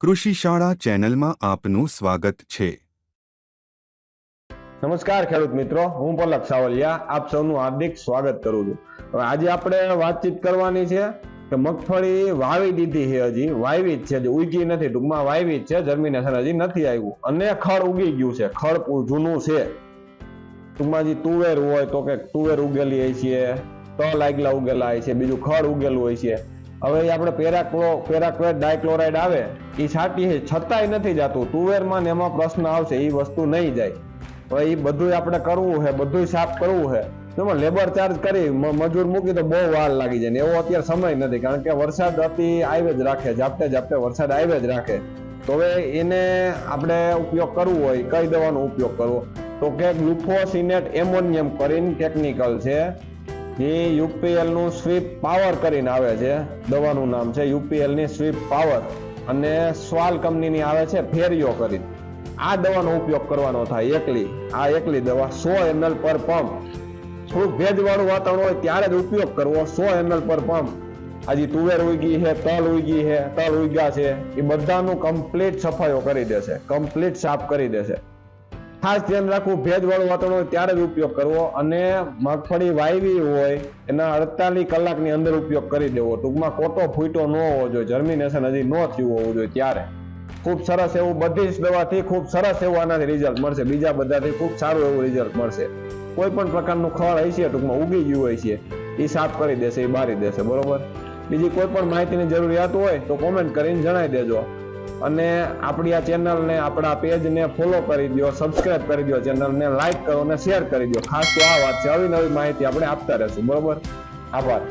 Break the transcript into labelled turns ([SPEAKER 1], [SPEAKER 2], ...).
[SPEAKER 1] કૃષિ શાળા ચેનલમાં આપનું સ્વાગત છે.
[SPEAKER 2] નમસ્કાર ખેડૂત મિત્રો, હું પલક સાવલિયા આપ સૌનું હાર્દિક સ્વાગત કરું છું. હવે આજે આપણે વાતચીત કરવાની છે કે મગફળી વાવી દીધી છે હજી, વાવી જ છે, હજી ઉગી નથી, ટૂંકમાં વાવી જ છે જર્મિનેશન હજી નથી આવ્યું અને ખડ ઉગી ગયું છે, ખડ જૂનું છે. ટૂંકમાં જે તુવેર હોય તો કે તુવેર ઉગેલી હોય છે તલ આગલા ઉગેલા હોય છે બીજું ખડ ઉગેલું હોય છે હવે આપણે પેરાક્લો પેરાક્વેટ ડાયક્લોરાઇડ આવે એ છાંટીએ છતાંય નથી જતું. તુવેરમાં ને એમાં પ્રશ્ન આવશે એ વસ્તુ નહીં જાય. હવે એ બધું આપણે કરવું છે બધું સાફ કરવું છે. એમાં લેબર ચાર્જ કરી મજૂર મૂકી તો બહુ વાર લાગી જાય ને એવો અત્યારે સમય નથી, કારણ કે વરસાદ અતિ આવે જ રાખે ઝાપટે ઝાપટે વરસાદ આવે જ રાખે. તો હવે એને આપણે ઉપયોગ કરવો હોય, કઈ દવાનો ઉપયોગ કરવો? તો કે ગ્લુફોસિનેટ એમોનિયમ કરીને ટેકનિકલ છે જે યુપીએલનું સ્વીપ પાવર કરીને આવે છે. દવાનું નામ છે યુપીએલની સ્વીપ પાવર. અને સ્વાલ કંપનીની આવે છે ફેરિયો કરી. આ દવાનો ઉપયોગ કરવાનો થાય એકલી. આ એકલી દવા સો એમએલ પર પંપ. થોડુંક ભેજવાળું વાતાવરણ હોય ત્યારે જ ઉપયોગ કરવો સો એમએલ પર પંપ. હજી તુવેર ઉગી છે, તલ ઉગી છે, તલ ઉગ્યા છે. એ બધાનું કમ્પ્લીટ સફાઈઓ કરી દેશે કમ્પ્લીટ સાફ કરી દેશે ખાસ ધ્યાન રાખવું, ભેજવાળું વાતાવરણ હોય ત્યારે જ ઉપયોગ કરવો અને મગફળી વાવી હોય, એના અડતાલીસ કલાકની અંદર ઉપયોગ કરી દેવો. ટૂંકમાં કોટો ફૂટો ન હોવો જોઈએ જર્મિનેશન હજી ન થયું હોવું જોઈએ ત્યારે. ખૂબ સરસ એવું બધી જ દવાથી ખૂબ સરસ એવું આનાથી રિઝલ્ટ મળશે. બીજા બધાથી ખૂબ સારું એવું રિઝલ્ટ મળશે. કોઈ પણ પ્રકારનું ખળ હશે, ટૂંકમાં ઉગી ગયું હોય છે, એ સાફ કરી દેશે, એ બારી દેશે, બરોબર? બીજી કોઈ પણ માહિતીની જરૂરિયાત હોય તો કોમેન્ટ કરીને જણાવી દેજો. અને આપણી આ ચેનલને, આપણા પેજને ફોલો કરી દો સબસ્ક્રાઇબ કરી દો ચેનલને લાઈક કરો અને શેર કરી દો ખાસ તો આ વાત છે આવી નવી માહિતી આપણે આપતા રહેશું. બરોબર? આભાર.